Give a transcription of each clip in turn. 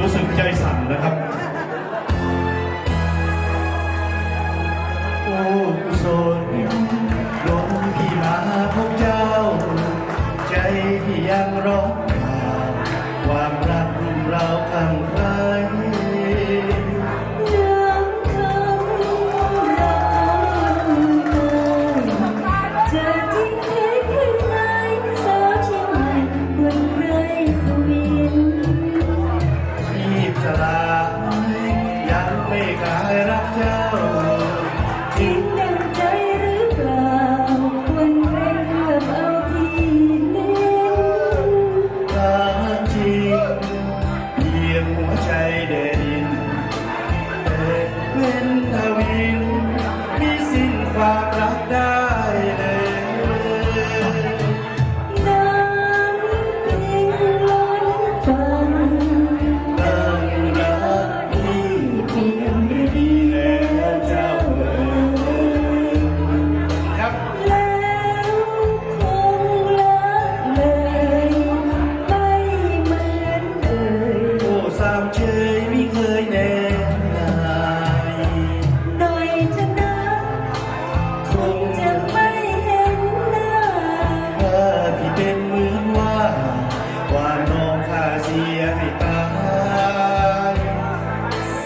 รู้สึกใจสั่นนะครับ โอ้กุศลลงพี่มาพบเจ้า ใจพี่ยังร้องความรักเราข้าง ไม่กลายรักเจ้า คงจะไม่เห็นหน้าถ้าพี่เป็นเหมือนว่า ว่าน้องข้าเสียให้ตาย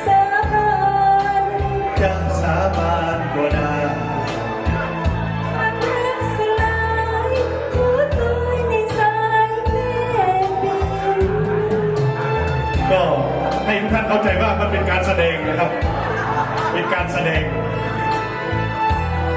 สาบานจะสาบานก็ได้มันรักสลายหัวตายในสายแม่ดินก็ให้ทุกท่านเข้าใจว่ามันเป็นการแสดงนะครับ เป็นการแสดง